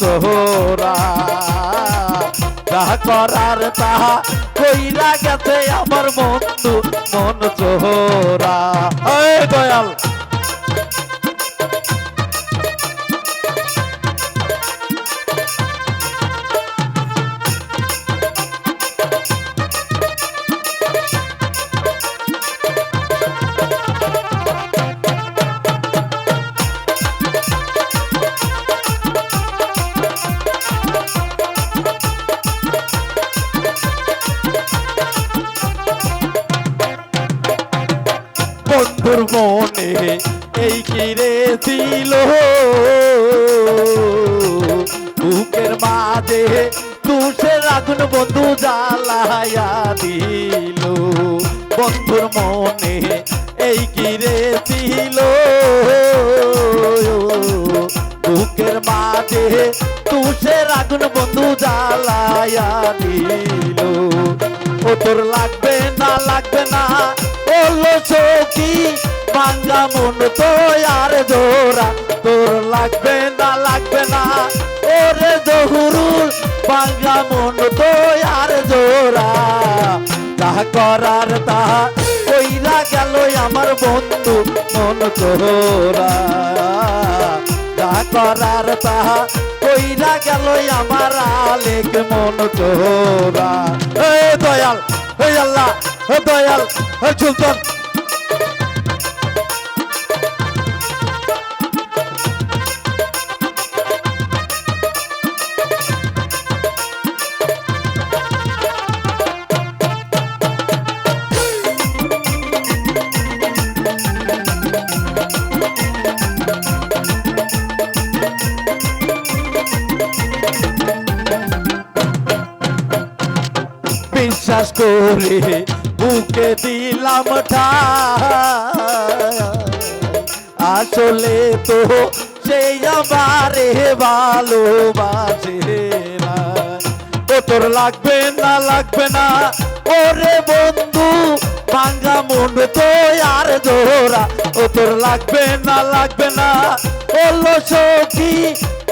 তোরা যা করার তাহা কইরা গেছে আমার বন্ধু মন চোহরা দয়াল। মনে এই কিরে ছিল? বুকের মাঝে তুষের আগুন বন্ধু জ্বালাইয়া দিল। বন্ধুর মনে এই কিরে ছিল? বুকের মাঝে তুষের আগুন বন্ধু জ্বালাইয়া দিল। ও তোর লাগবে না লাগবে না সখী মন তো আর জোরা তোর লাগবে না লাগবে না। ওরে জহুরুল ভাঙ্গা মন তো আর জোরা তাহা করার তাহা কইরা গেল আমার বন্ধু মন তোরা। যা করার তাহা কইরা গেল আমার আলেক মন তোরা। এ দয়াল, হে আল্লাহ দয়াল, হে বিশ্বাস করে বুকে দিলাম আসলে তো সেই আমারে ভালোবাসে। ও তোর লাগবে না লাগবে না? ওরে বন্ধু ভাঙ্গা মন তো আর জোরা ও তোর লাগবে না লাগবে না? বলল সখী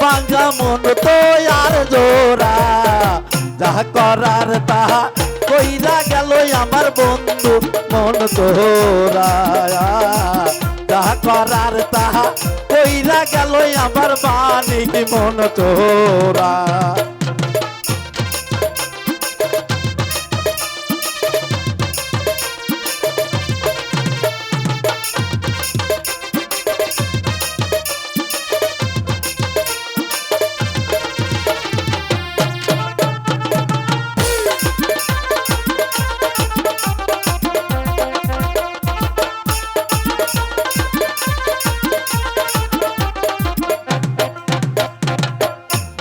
ভাঙ্গা মন তো আর জোরা যা করার তাহা কইরা গেল আমার বন্ধু মন তোরা তাহা করার তাহা কইরা গেল আমার বাণী মন তোরা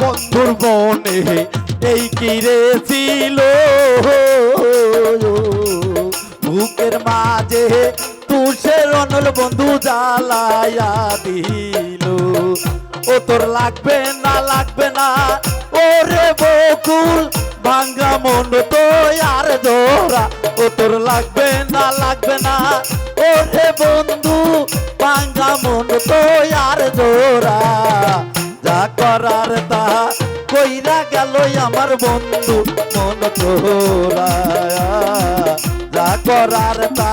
বন্ধুর মনে এই কিরে ছিল? বুকের মাঝে তুষের অনল বন্ধু জ্বালাইয়া দিল। ও তোর লাগবে না লাগবে না? ওরে বকুল, ভাঙ্গা মন তো আর জোরা ও তোর লাগবে না লাগবে না? ওরে বন্ধু, ভাঙ্গা মন তো আর যা করার তা কইরা গেল আমার বন্ধু মন তোরা যা করার তা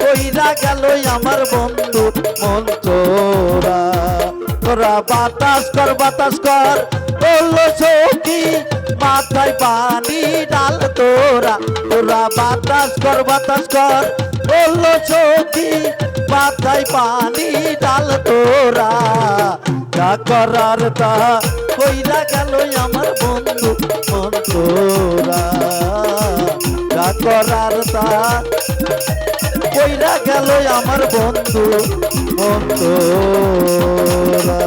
কইরা গেল আমার বন্ধু মন তোরা তোরা বাতাস কর বাতাস কর, বলল সখী, মাথায় পানি ডাল তোরা। তোরা বাতাস কর বাতাস কর, বলল সখী, মাথায় পানি ডাল তোরা। যা করার তা কইরা গেল আমার বন্ধু অন্তরা। তোরা যা করার তা কইরা গেল আমার বন্ধু মন তোরা